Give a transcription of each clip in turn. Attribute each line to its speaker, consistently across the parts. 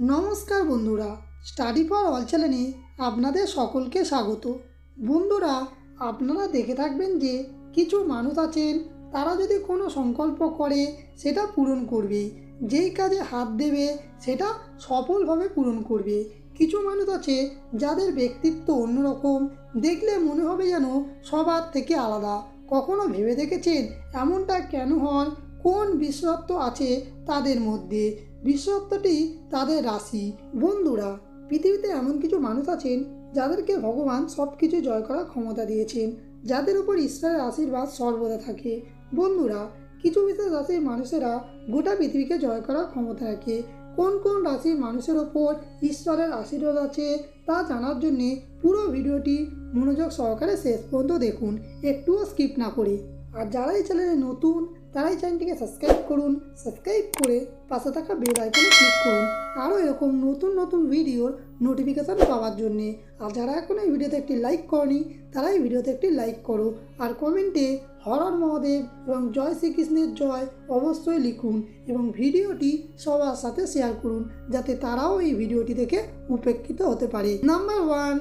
Speaker 1: নমস্কার বন্ধুরা study for all চ্যানেলে আপনাদের সকলকে স্বাগত। বন্ধুরা, আপনারা দেখে থাকবেন যে কিছু মানুষ আছেন, তারা যদি কোনো সংকল্প করে, সেটা পূরণ করবে। যেই কাজে হাত দেবে, সেটা সফলভাবে পূরণ করবে। কিছু মানুষ আছে, যাদের ব্যক্তিত্ব অন্যরকম, দেখলে মনে হবে যেন সবার থেকে আলাদা। কখনো ভেবে দেখেছেন এমনটা কেন হয় কোন বিশেষত্ব আছে তাদের মধ্যে? বিশেষত্বটি তাদের রাশি, বন্ধুরা। পৃথিবীতে এমন কিছু মানুষ আছেন যাদেরকে ভগবান সব কিছু জয় করার ক্ষমতা দিয়েছেন, যাদের উপর ঈশ্বরের আশীর্বাদ সর্বদা থাকে। বন্ধুরা, কিছু বিশেষ রাশির মানুষেরা গোটা পৃথিবীকে জয় করার ক্ষমতা রাখে। কোন কোন রাশির মানুষের ওপর ঈশ্বরের আশীর্বাদ আছে তা জানার জন্যে পুরো ভিডিওটি মনোযোগ সহকারে শেষ পর্যন্ত দেখুন, একটুও স্কিপ না করে। আর যারা এই চ্যানেলে নতুন তারা এই চ্যানেলটিকে সাবস্ক্রাইব করুন, সাবস্ক্রাইব করে পাশে থাকা বেল আইকনে ক্লিক করুন। আরও এরকম নতুন নতুন ভিডিওর নোটিফিকেশান পাওয়ার জন্যে। আর যারা এখন এই ভিডিওতে একটি লাইক করনি, তারা এই ভিডিওতে একটি লাইক করো। আর কমেন্টে হরর মহাদেব এবং জয় শ্রীকৃষ্ণের জয় অবশ্যই লিখুন এবং ভিডিওটি সবার সাথে শেয়ার করুন, যাতে তারাও এই ভিডিওটি দেখে উপেক্ষিত হতে পারে। নাম্বার ওয়ান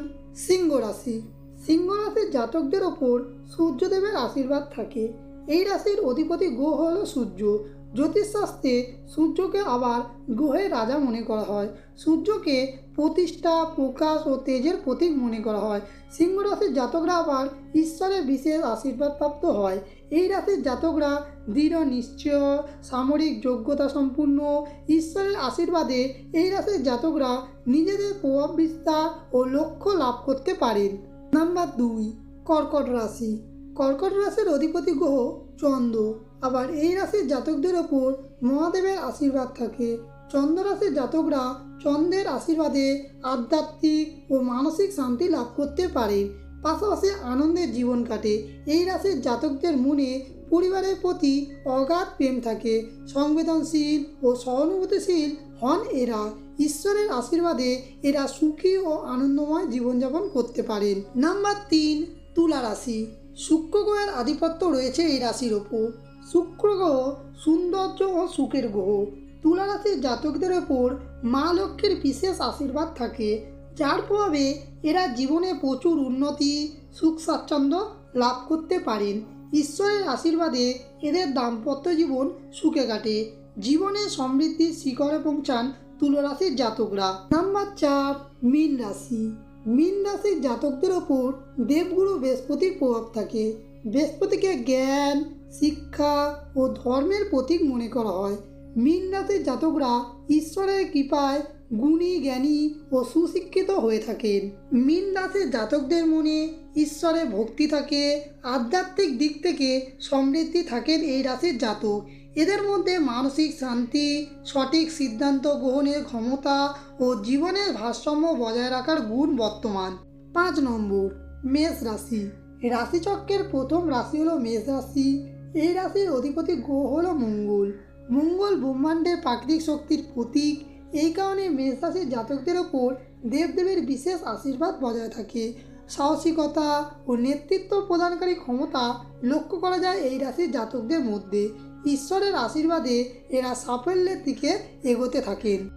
Speaker 1: সিংহ রাশি। সিংহ রাশির জাতকদের ওপর সূর্যদেবের আশীর্বাদ থাকে। এই রাশির অধিপতি গ্রহ হল সূর্য। জ্যোতিষশাস্ত্রে সূর্যকে আবার গ্রহের রাজা মনে করা হয়। সূর্যকে প্রতিষ্ঠা, প্রকাশ ও তেজের প্রতীক মনে করা হয়। সিংহ রাশির জাতকরা আবার ঈশ্বরের বিশেষ আশীর্বাদ প্রাপ্ত হয়। এই রাশির জাতকরা দৃঢ়, নিশ্চয়, সামরিক যোগ্যতা সম্পূর্ণ। ঈশ্বরের আশীর্বাদে এই রাশির জাতকরা নিজেদের প্রভাব বিস্তার ও লক্ষ্য লাভ করতে পারেন। নাম্বার দুই, কর্কট রাশি। কর্কট রাশির অধিপতি গ্রহ চন্দ্র। আবার এই রাশির জাতকদের ওপর মহাদেবের আশীর্বাদ থাকে। চন্দ্র রাশির জাতকরা চন্দ্রের আশীর্বাদে আধ্যাত্মিক ও মানসিক শান্তি লাভ করতে পারে। পাশাপাশি আনন্দের জীবন কাটে। এই রাশির জাতকদের মনে পরিবারের প্রতি অগাধ প্রেম থাকে। সংবেদনশীল ও সহানুভূতিশীল হন এরা। ঈশ্বরের আশীর্বাদে এরা সুখী ও আনন্দময় জীবনযাপন করতে পারেন। নাম্বার তিন, তুলা রাশি। শুক্র গ্রহের আধিপত্য রয়েছে এই রাশির ওপর। শুক্র গ্রহ সৌন্দর্য ও সুখের গ্রহ। তুলা রাশির জাতকদের ওপর মা লক্ষ্মীর বিশেষ আশীর্বাদ থাকে, যার প্রভাবে এরা জীবনে প্রচুর উন্নতি, সুখ স্বাচ্ছন্দ্য লাভ করতে পারেন। ঈশ্বরের আশীর্বাদে এদের দাম্পত্য জীবন সুখে কাটে। জীবনে সমৃদ্ধির শিখরে পৌঁছান তুলরাশির জাতকরা। নাম্বার চার, মীন রাশি। মীন রাশির জাতকদের ওপর দেবগুরু বৃহস্পতির প্রভাব থাকে। বৃহস্পতিকে জ্ঞান, শিক্ষা ও ধর্মের প্রতীক মনে করা হয়। মীন রাশির জাতকরা ঈশ্বরের কৃপায় গুণী, জ্ঞানী ও সুশিক্ষিত হয়ে থাকেন। মীন রাশির জাতকদের মনে ঈশ্বরের ভক্তি থাকে। আধ্যাত্মিক দিক থেকে সমৃদ্ধি থাকেন এই রাশির জাতক। এদের মধ্যে মানসিক শান্তি, সঠিক সিদ্ধান্ত গ্রহণের ক্ষমতা ও জীবনের ভারসাম্য বজায় রাখার গুণ বর্তমান। পাঁচ নম্বর, মেষ রাশি। রাশিচক্রের প্রথম রাশি হলো মেষ রাশি। এই রাশির অধিপতি গ্রহ হলো মঙ্গল। মঙ্গল ব্রহ্মাণ্ডের প্রাকৃতিক শক্তির প্রতীক। এই কারণে মেষ রাশির জাতকদের ওপর দেবদেবের বিশেষ আশীর্বাদ বজায় থাকে। সাহসিকতা ও নেতৃত্ব প্রদানকারী ক্ষমতা লক্ষ্য করা যায় এই রাশির জাতকদের মধ্যে। ঈশ্বরের আশীর্বাদে এরা সাফল্যের দিকে এগোতে থাকেন।